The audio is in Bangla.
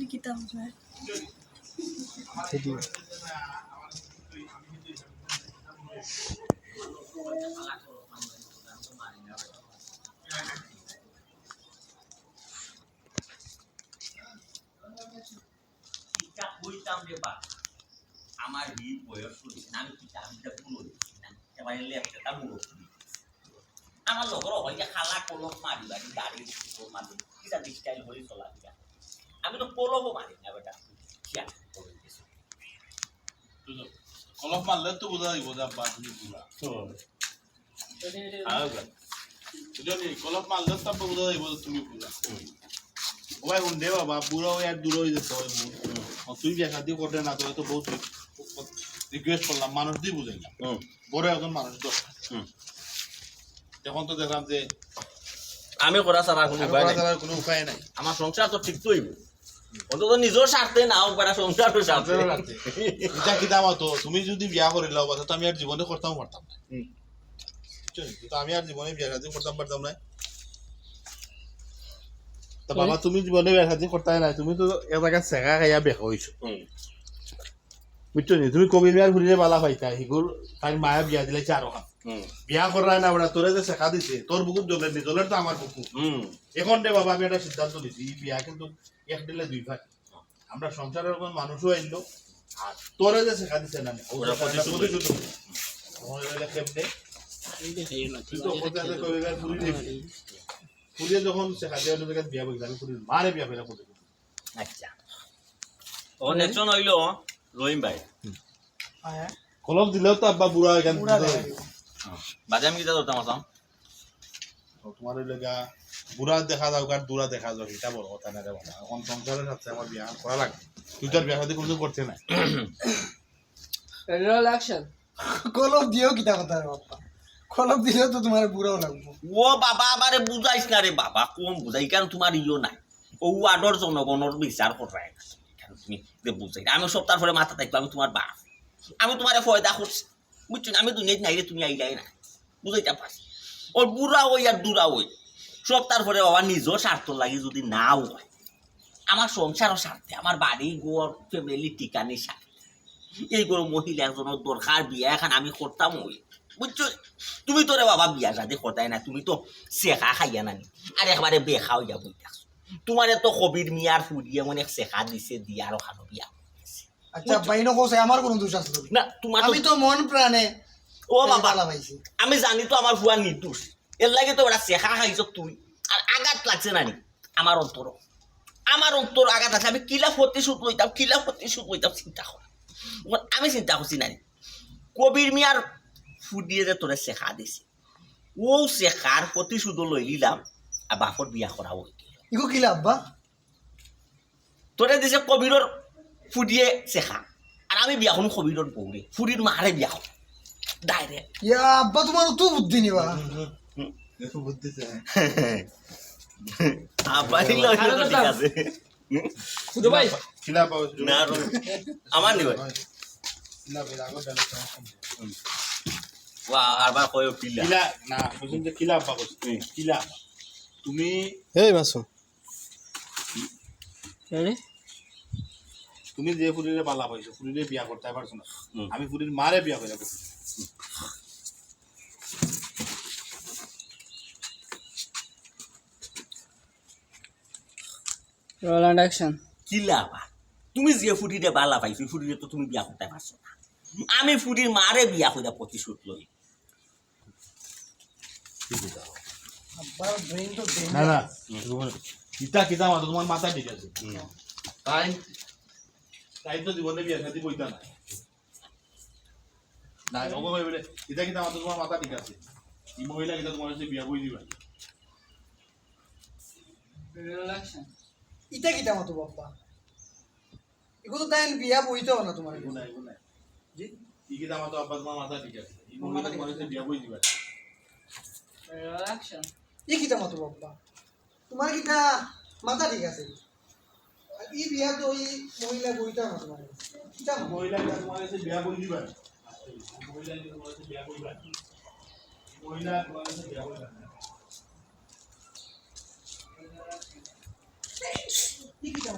Nikita Hussain. কিতা কইতাম রে বা আমার হি বয়স হইছে না আমি কিতা আমি তা পুরো দিছি না এবার লেফটে তা পুরো আমার লগর হয় যে খালা কলম মারি বাড়ি দাড়ি মারি কিতা স্টাইল হই চলা দিয়া আমি তো কলমও মারি না বেটা। কলম মারলে তো বোঝা যাইব যে আব্বা তুমি বুড়া কলম মারলে তো বোঝা যাইব তুমি বুড়া ওই হুন্ডে বাবা বুড়া ওই আর দূর হয়ে যেতে হয়। তুই বিয়া শাদি করতে না তোর তো বহুত রিকোয়েস্ট করলাম মানুষ দিয়ে বুঝাইলাম বড় একজন মানুষ দরকার তখন তো দেখলাম যে আমি করা ছাড়া কোনো উপায় নাই। ছাড়া কোনো উপায় নাই। আমার সংসার তো ঠিক তো হইব। অন্তত নিজের স্বার্থে না হোক বেটা সংসার স্বার্থে এটা কি দাম হতো তুমি যদি বিয়া করিলাও কথা তো আমি আর জীবনে করতাম পারতাম না? কিন্তু আমি আর জীবনে বিয়া শাদি করতাম পারতাম না। তা বাবা তুমি জীবনে বিয়া শাদি করতে নাই তুমি তো এক জায়গায় চেকা খাইয়া বেকা হইছো বুঝছ নি? তুমি কবি মিয়ার ঘুরিয়ে বালা পাইতা সিগুর তাই মায়া বিয়া দিলে চারো খান বিয়া করাই না বেড়া তোরে যে শেখা দিছে তোর বুকুত জ্বলে নি তো আমার বুকু হুম। এখন দে বাবা আমি একটা সিদ্ধান্ত নিছি এই বিয়া কিন্তু এক দিলে দুই ভাই আমরা সংসারের কোন মানুষও আইলো আর তোরে যে শেখা দিছে না ওরা প্রতিশোধ কেমনে? যখন শেখা দিয়ে জায়গায় বিয়া বইছে আমি ঘুরি মারে বিয়া ফেরা প্রতিশোধ আচ্ছা। ও নেক্সট হইল রহিম ভাই। কলম দিলেও তো আব্বা বুড়া এখান বাজে আমি কিতা ধরতাম আসাম তোমার লেগা বুড়া দেখা যাও আর দূরা দেখা যাও এটা বড় কথা না রে বাবা। এখন সংসারের সাথে আমার বিয়া করা লাগবে তুই তোর বিয়া শাদী কোনো করতে নাই? Real action. কলম দিও কিতা কথা রে বাপ্পা। কলম দিলেও তো তোমার বুড়াও লাগবো। ও বাবা আমারে বুঝাইস না রে বাবা কম বুঝাই কেন তোমার ইও নাই। ও ওয়ার্ডর জনগণের বিচার করাই কেন তুমি যে বুঝাই না। আমি সপ্তাহ পরে মাথা থাকব আমি তোমার বাপ। আমি তোমার ফয়দা করছি বুঝছ আমি দুনিয়াতে নাই রে তুমি আইলাই না বুঝাইতে পারছি ওর বুড়া ওই আর দুরা ওই সপ্তাহ পরে বাবা নিজের স্বার্থ লাগি যদি নাও হয় আমার সংসারও স্বার্থে আমার বাড়ি গোর ফ্যামিলি ঠিকানির স্বার্থে এই করে মহিলা একজনের দরকার বিয়া এখন আমি করতাম ওই বুঝছ তুমি তো রে বাবা বিয়া শাদি করতাই না তুমি তো শেখা খাইয়া নানি আর একবারে বেখা হইয়া বই তোমারে তো কবির মিয়ার ফুরিয়ে মনে শেখা দিছে দিয়ার ওখানো বিয়া। আচ্ছা বাইনো কোসে আমার কোনো দোষ আছে না তোমার আমি তো মন প্রাণে ও বাবা পালা পাইছি আমি জানি তো আমার ফুয়া নির্দোষ। এর লাগে তো ওরা শেখা খাইছ তুই। আর আঘাত লাগছে নানি আমার অন্তর আমার অন্তর আঘাত আছে। আমি কিলা প্রতিশোধ লইতাম কিলা প্রতিশোধ লইতাম চিন্তা কর। আমি চিন্তা করছি নানি কবির মিয়ার ফুদিয়ে যে তোরে শেখা দিছে। ও শেখার প্রতিশোধ লই নিলাম আর বাপর বিয়া করা গেল। ইগো কিলা আব্বা? তোরে দিছে কবিরর ফুদিয়ে শেখা আর আমি বিয়া করুন কবিরর বউরে ফুরির মারে বিয়া। করুন ডাইরেক্ট ইয়া আব্বা তোমার তো বুদ্ধি নিবা। বুদ্ধি ঠিক আছে ভাই। না আমার আরবার কয় পিলা না বুঝুন যে তুমি এই মাসুম তুমি যে ফুরিরে পালা পাইছো ফুরিরে বিয়া করতে পারছ না আমি ফুরির মারে বিয়া করে রোল অ্যান্ড অ্যাকশন কিলা আবার তুমি যে ফুটিতে বালা পাইছো ফুটিতে তো তুমি বিয়া করতে পারছ না। আমি ফুটির মারে বিয়া করে প্রতিশোধ লই। না না কিতা কিতা মাথা তোমার মাথা ঠিক আছে। তাই তাই তো জীবনে বিয়া শাদি না বলে। তোমার মাথা ঠিক আছে। এই মহিলা তোমার সাথে বিয়া কই দিবা। ইটা কিটা মতো বাপ্পা এগুলো তাই বিয়া বইতেও না তোমার এগো না এগো না জি? কিতা মাথা আব্বা তোমার মাথা ঠিক আছে। এই মহিলা তোমার সাথে বিয়া কই দিবা। রোল অ্যাকশন ই কিটা মতো বাপ্পা তোমার কিটা মাথা ঠিক আছে? আচ্ছা, ই বিয়া তো মহিলা বইটা মানে। কিটা মহিলা তোমার কাছে বিয়া দিবা? মহিলা তোমার মহিলা তোমার কাছে বিয়া বইবা কি কিটা